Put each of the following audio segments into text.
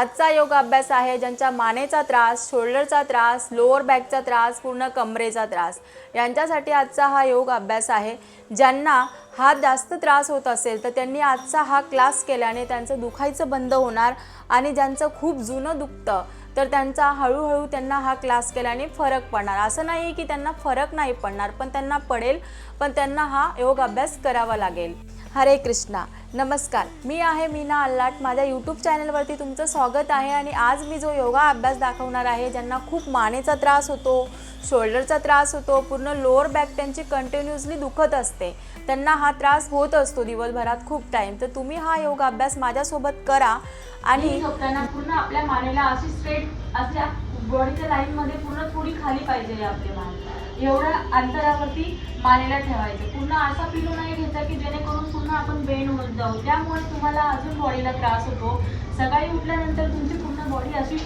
आजचा योग अभ्यास आहे ज्यांच्या मानेचा त्रास शोल्डरचा त्रास लोअर बॅकचा त्रास पूर्ण कमरेचा त्रास. यांच्यासाठी आजचा हा योग अभ्यास आहे. ज्यांना हा जास्त त्रास होत असेल तर त्यांनी आजचा हा क्लास केल्याने त्यांचं दुखायचं बंद होणार आणि ज्यांचं खूप जुनं दुखतं तर त्यांचा हळूहळू त्यांना हा क्लास केल्याने फरक पडणार. असं नाही की त्यांना फरक नाही पडणार पण त्यांना पडेल पण त्यांना हा योग अभ्यास करावा लागेल. हरे कृष्णा. नमस्कार. मी आहे मीना अल्लाट. माझ्या यूट्यूब चॅनलवरती तुमचं स्वागत आहे आणि आज मी जो योगा अभ्यास दाखवणार आहे ज्यांना खूप मानेचा त्रास होतो शोल्डरचा त्रास होतो पूर्ण लोअर बॅक त्यांची कंटिन्युअसली दुखत असते त्यांना हा त्रास होत असतो दिवसभरात खूप टाईम तर तुम्ही हा योगा अभ्यास माझ्यासोबत करा आणि झोपताना पूर्ण आपल्या मानेला अशी स्ट्रेट असल्या बॉडीच्या लाईनमध्ये पूर्ण थोडी खाली पाहिजे आपली एवढ्या अंतरावरती मानेला ठेवायचं. पुन्हा असा पिलो नाही घ्यायचा की जेणेकरून पुन्हा आपण बेन होत जाऊ. त्यामुळे तुम्हाला अजून बॉडीला त्रास होतो. सकाळी उठल्यानंतर तुमची पूर्ण बॉडी अशी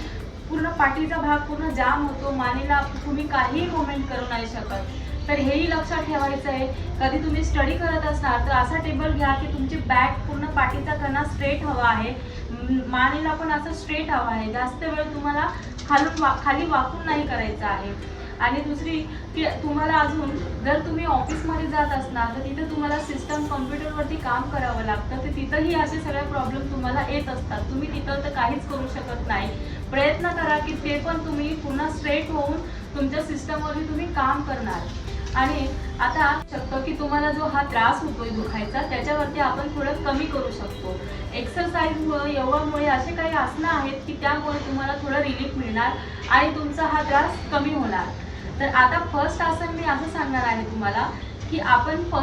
पूर्ण पाठीचा भाग पूर्ण जाम होतो. मानेला तुम्ही काहीही मुवमेंट करू नाही शकत. तर हेही लक्षात ठेवायचं आहे. कधी तुम्ही स्टडी करत असणार तर असा टेबल घ्या की तुमची बॅक पूर्ण पाठीचा कणा स्ट्रेट हवा आहे. मानेला पण असं स्ट्रेट हवा आहे. जास्त वेळ तुम्हाला खालून वा खाली वाकून नाही करायचं आहे. आणि दुसरी की तुम्हाला अजून जर तुम्ही ऑफिसमध्ये जात असणार तर तिथं तुम्हाला सिस्टम कम्प्युटरवरती काम करावं लागतं. तर तिथंही असे सगळे प्रॉब्लेम तुम्हाला येत असतात. तुम्ही तिथं तर काहीच करू शकत नाही. प्रयत्न करा की ते पण तुम्ही पुन्हा स्ट्रेट होऊन तुमच्या सिस्टमवरती तुम्ही काम करणार. आणि आता शकतो की तुम्हाला जो हा त्रास होतोय दुखायचा त्याच्यावरती आपण थोडं कमी करू शकतो. एक्सरसाईजमुळे योगामुळे असे काही आसनं आहेत की त्यामुळे तुम्हाला थोडं रिलीफ मिळणार आणि तुमचा हा त्रास कमी होणार. तर आता फर्स्ट आसन मी असं सांगणार आहे तुम्हाला की आपण फ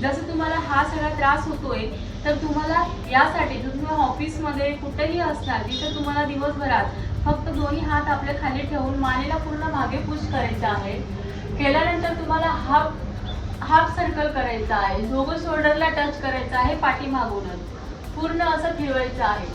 जसं तुम्हाला हा सगळा त्रास होतोय तर तुम्हाला यासाठी जर तुम्ही ऑफिसमध्ये कुठेही असणार तिथे तुम्हाला दिवसभरात फक्त दोन्ही हात आपल्या खाली ठेवून मानेला पूर्ण मागे पुश करायचा आहे. केल्यानंतर तुम्हाला हाफ हाफ सर्कल करायचा आहे. दोघं शोल्डरला टच करायचा आहे पाठीमागूनच. पूर्ण असं फिरवायचं आहे.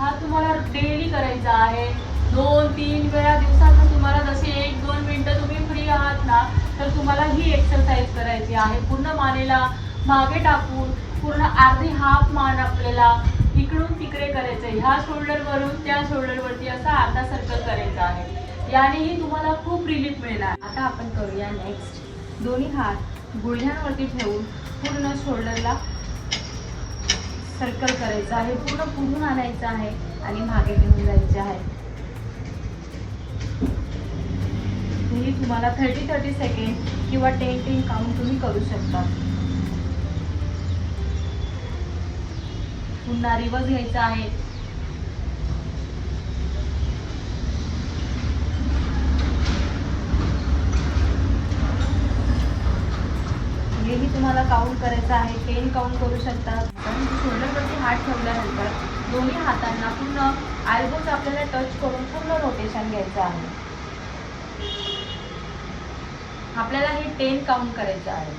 हा तुम्हाला डेली करायचा आहे. दोन तीन वेळा दिवसात तुम्हाला जसे एक दोन मिनटं तुम्ही फ्री आहात ना तर तुम्हाला ही एक्सरसाइज करायची आहे. पूर्ण मानेला मागे टाकून पूर्ण अर्धी हाफ मान आपल्याला इकडून तिकडे करायचं आहे. ह्या शोल्डरवरून त्या शोल्डरवरती असा अर्धा सर्कल करायचा आहे. यानेही तुम्हाला खूप रिलीफ मिळणार. आता आपण करूया नेक्स्ट दोन्ही हात गुडघ्यांवरती ठेवून पूर्ण शोल्डरला सर्कल करायचं आहे पूर्ण पुढून आणायचं आहे आणि मागे घेऊन जायचं आहे. तुम्ही तुम्हाला थर्टी थर्टी सेकंड किंवा टेन टेन काउंट तुम्ही करू शकता. पुन्हा रिवर्स घ्यायचा आहे. हेही तुम्हाला काउंट करायचं आहे. टेन काउंट करू शकता. शोल्डरवरती हात ठेवल्यानंतर दोन्ही हातांना पूर्ण आयब्रोज आपल्याला टच करून पूर्ण रोटेशन घ्यायचं आहे. आपल्याला हे टेन काउंट करायचं आहे.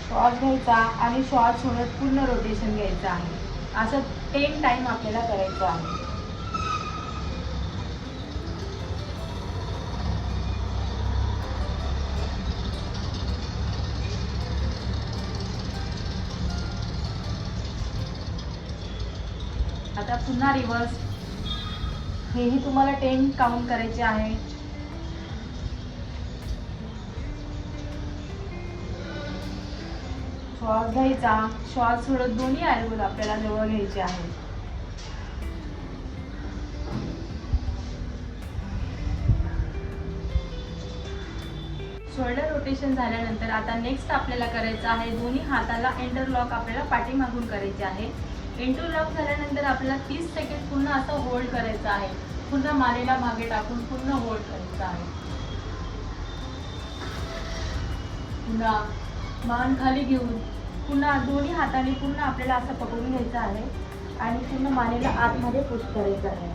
श्वास घ्यायचा आणि श्वास सोडत पूर्ण रोटेशन घ्यायचं आहे. असं टेन टाइम आपल्याला करायचं आहे. आता पुन्हा रिवर्स हेही तुम्हाला टेन काउंट करायचे आहे. श्वास घ्यायचा. श्वास सोडत दोन्ही आयुर्वेद आपल्याला जवळ घ्यायचे आहे शोल्डर रोटेशन झाल्यानंतर आता नेक्स्ट आपल्याला करायचं आहे दोन्ही हाताला इंटरलॉक आपल्याला पाठीमागून करायचे आहे. इंटरलॉक झाल्यानंतर आपल्याला तीस सेकंड पुन्हा असं होल्ड करायचं आहे. पुन्हा मालेला मागे टाकून पुन्हा होल्ड करायचं आहे. पुन्हा मान खाली घेऊन पुन्हा दोन्ही हाताने पुन्हा आपल्याला असं पकडून घ्यायचं आहे. आणि पूर्ण मानेला आतमध्ये पुश करायचं आहे.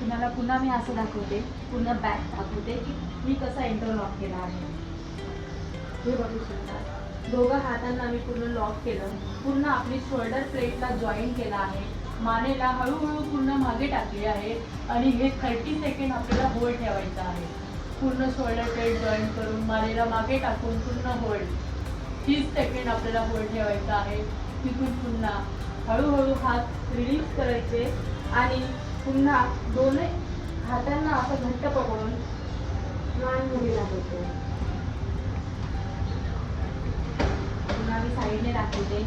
तुम्हाला पुन्हा मी असं दाखवते पुन्हा बॅक दाखवते की मी कसा इंटरलॉक केला आहे. हे बघू शकता. दोघं हातांना मी पूर्ण लॉक केलं. पूर्ण आपली शोल्डर प्लेटला जॉईन केला आहे. मानेला हळूहळू पूर्ण मागे टाकली आहे. आणि हे थर्टी सेकंड आपल्याला होल्ड ठेवायचं आहे. पूर्ण शोल्डर प्लेट जॉईन करून मानेला मागे टाकून पूर्ण होल्ड तीस सेकंड आपल्याला होल्ड ठेवायचा आहे. तिथून पुन्हा हळूहळू हात रिलीज करायचे. आणि पुन्हा दोन्ही हातांना असं घट्ट पकडून मान मुलीला होतो तुम्हाला मी साईडने दाखवते.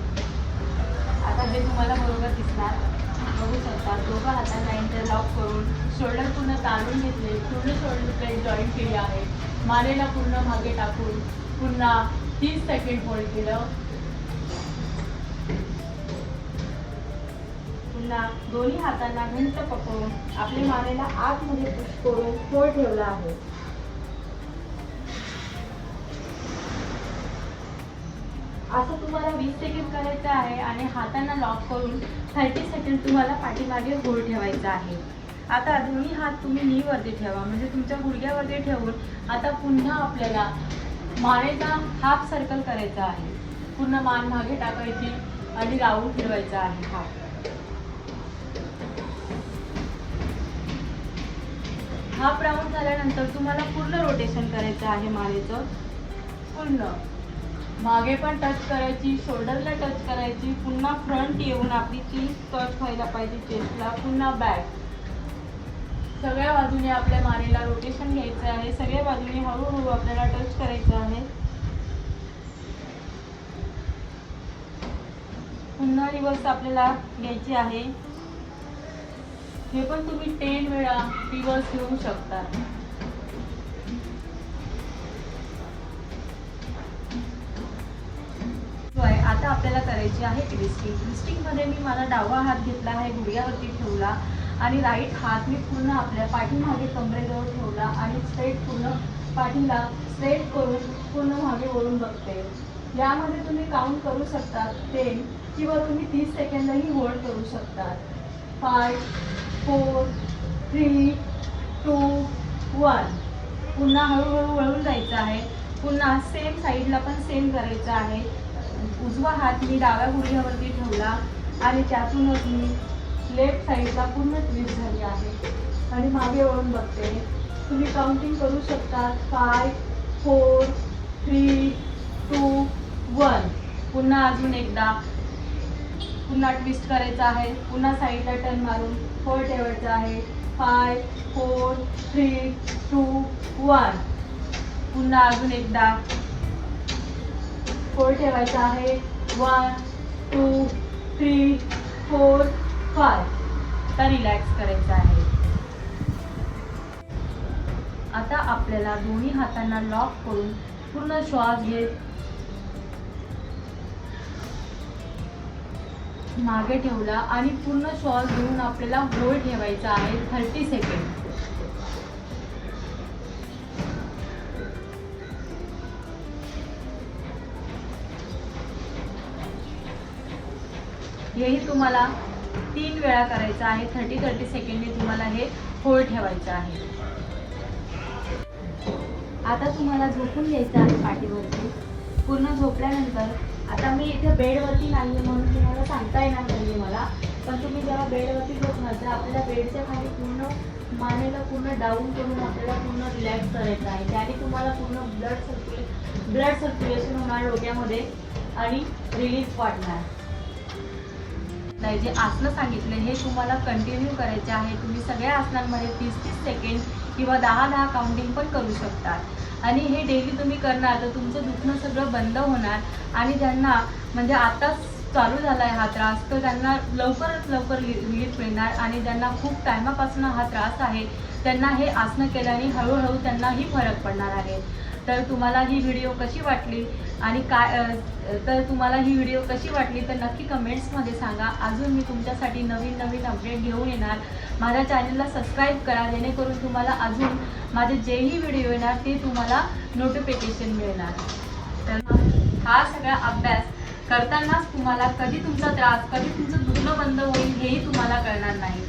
आता हे तुम्हाला बरोबर दिसणार बघू शकता दोघं हातांना इंटरलॉक करून शोल्डर पूर्ण ताणून घेतले पूर्ण शोल्डर प्लेट जॉईन केली आहे. मानेला पूर्ण मागे टाकून पुन्हा तीस सेकंड होल्ड केलं. पुन्हा दोन्ही हातांना घंट पकडून आपल्या मानेला आतमध्ये पुश करून होल्ड ठेवला आहे. असं तुम्हाला वीस सेकंड करायचं आहे आणि हातांना लॉक करून थर्टी सेकंड तुम्हाला पाठीमागे होल्ड ठेवायचा आहे. आता दोन्ही हात तुम्ही नीवरती ठेवा. म्हणजे तुमच्या गुडघ्यावरती ठेवून आता पुन्हा आपल्याला मानेचा हाफ सर्कल करायचा आहे. पूर्ण मान मागे टाकायची आणि राऊंड फिरवायचा आहे हा. हाफ राऊंड झाल्यानंतर तुम्हाला पूर्ण रोटेशन करायचं आहे मानेचं. पूर्ण. मागे पण टच करायची शोल्डरला टच करायची पुन्हा फ्रंट येऊन आपली चीज टच व्हायला पाहिजे चेस्टला पुन्हा बॅक सगळ्या बाजूने आपल्या मानेला रोटेशन घ्यायचं आहे सगळ्या बाजूने हळूहळू आपल्याला टच करायचं आहे. पुन्हा रिवर्स आपल्याला घ्यायची आहे. हे पण तुम्ही टेन वेळा रिवर्स घेऊ शकता. आपल्याला करायची आहे ट्विस्टिंग ट्विस्टिंगमध्ये मी मला डावा हात घेतला आहे गुडघ्यावरती ठेवला आणि राईट हात मी पूर्ण आपल्या पाठीमागे कमरेजवळ ठेवला आणि स्ट्रेट पूर्ण पाठीला स्ट्रेट करून पूर्ण मागे वळून बघते. यामध्ये तुम्ही काउंट करू शकता टेन किंवा तुम्ही तीस सेकंदही होल्ड करू शकता five four three two one पुन्हा हळूहळू वळून जायचं आहे. पुन्हा सेम साईडला पण सेम करायचं आहे. उजवा हात मी डाव्या गुडघ्यावरती ठेवला आणि त्यातूनच मी लेफ्ट साईडला पूर्ण ट्विस्ट झाली आहे. आणि मागे वळून बघते. तुम्ही काउंटिंग करू शकता. Five four three two one पुन्हा अजून एकदा. पुन्हा ट्विस्ट करायचा आहे. पुन्हा साईडला टर्न मारून फोर ठेवायचं आहे. Five four three two one पुन्हा अजून एकदा. फोर ठेवायचा आहे. One two three four five आता रिलॅक्स करायचा आहे. आता आपल्याला दोन्ही हातांना लॉक करून पूर्ण श्वास घेत मागे ठेवला आणि पूर्ण श्वास घेऊन आपल्याला होल्ड ठेवायचा आहे थर्टी सेकंड हेही तुम्हाला तीन वेळा करायचं आहे. थर्टी थर्टी सेकंडने तुम्हाला हे होल्ड ठेवायचं आहे. आता तुम्हाला झोपून घ्यायचं आहे पाठीवरती. पूर्ण झोपल्यानंतर आता मी इथे बेडवरती नाही आहे म्हणून तुम्हाला सांगता येणार नाही मला पण तुम्ही जेव्हा बेडवरती झोपणार तर आपल्याला बेडच्या खाली पूर्ण मानेला पूर्ण डाऊन करून आपल्याला पूर्ण रिलॅक्स करायचं आहे. त्याने तुम्हाला पूर्ण ब्लड सर्क्युले ब्लड सर्क्युलेशन होणार डोक्यामध्ये आणि रिलीफ वाटणार. नाही जे आसनं सांगितले हे तुम्हाला कंटिन्यू करायचे आहे. तुम्ही सगळ्या आसनांमध्ये तीस तीस सेकंड किंवा दहा दहा काउंटिंग पण करू शकतात. आणि हे डेली तुम्ही करणार तर तुमचं दुखणं सगळं बंद होणार. आणि ज्यांना म्हणजे आताच चालू झाला आहे हा त्रास तर त्यांना लवकरात लवकर रिलीफ मिळणार. आणि ज्यांना खूप टायमापासून हा त्रास आहे त्यांना हे आसनं केल्याने हळूहळू त्यांनाही फरक पडणार आहे. तर तुम्हाला ही व्हिडिओ कशी वाटली? आणि काय तर तुम्हाला ही व्हिडिओ कशी वाटली? तर नक्की कमेंट्समध्ये सांगा. अजून मी तुमच्यासाठी नवीन नवीन अपडेट घेऊन येणार. माझ्या चॅनलला सबस्क्राईब करा जेणेकरून तुम्हाला अजून माझे जेही व्हिडिओ येणार ते तुम्हाला नोटिफिकेशन मिळणार. तर हा सगळा अभ्यास करतानाच तुम्हाला कधी तुमचा त्रास कधी तुमचं दुखणं बंद होईल हेही तुम्हाला कळणार नाही.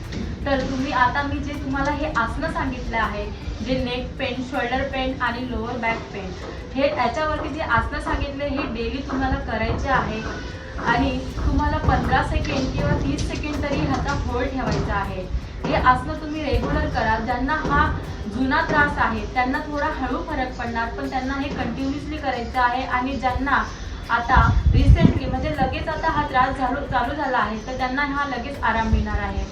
तर तुम्ही आता मी जे तुम्हाला हे आसनं सांगितलं आहे जे नेक पेन शोल्डर पेन आणि लोअर बॅक पेन हे याच्यावरती जे आसनं सांगितले हे डेली तुम्हाला करायचे आहे. आणि तुम्हाला पंधरा सेकंड किंवा तीस सेकंड तरी ह्याचा होल्ड ठेवायचा आहे. हे आसनं तुम्ही रेग्युलर करा. ज्यांना हा जुना त्रास आहे त्यांना थोडा हळू फरक पडणार पण त्यांना हे कंटिन्युअसली करायचं आहे. आणि ज्यांना आता रिसेंटली म्हणजे लगेच आता हा त्रास झालो चालू झाला आहे तर त्यांना हा लगेच आराम मिळणार आहे.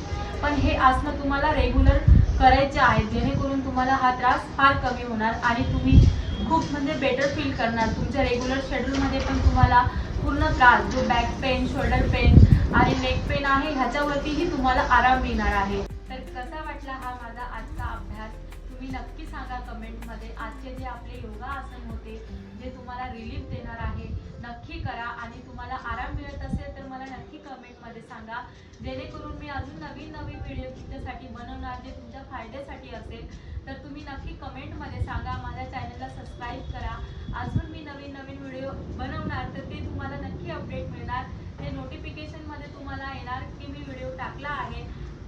पण हे आसनं तुम्हाला रेग्युलर करायचे आहेत. जेणेकरून तुम्हाला हा त्रास फार कमी होणार आणि तुम्ही खूप म्हणजे बेटर फील करणार. तुमच्या रेग्युलर शेड्यूलमध्ये पण तुम्हाला पूर्ण त्रास जो बॅक पेन शोल्डर पेन आणि नेक पेन आहे ह्याच्यावरतीही तुम्हाला आराम मिळणार आहे. तर कसा वाटला हा माझा आजचा अभ्यास? तुम्ही नक्की सांगा कमेंटमध्ये आजचे जे आपले योगा आसन होते जे तुम्हाला रिलीफ देणार आहे नक्की करा आणि तुम्हाला आराम मिळत असेल तर मला नक्की कमेंटमध्ये सांगा. जेणेकरून मी अजून नवीन नवीन व्हिडिओ तुमच्यासाठी बनवणार जे तुमच्या फायद्यासाठी असेल तर तुम्ही नक्की कमेंटमध्ये सांगा. माझ्या चॅनलला सबस्क्राईब करा. अजून मी नवीन नवीन व्हिडिओ बनवणार तर ते तुम्हाला नक्की अपडेट मिळणार. ते नोटिफिकेशनमध्ये तुम्हाला येणार की मी व्हिडिओ टाकला आहे.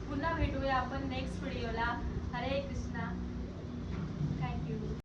पुन्हा भेटूया आपण नेक्स्ट व्हिडिओला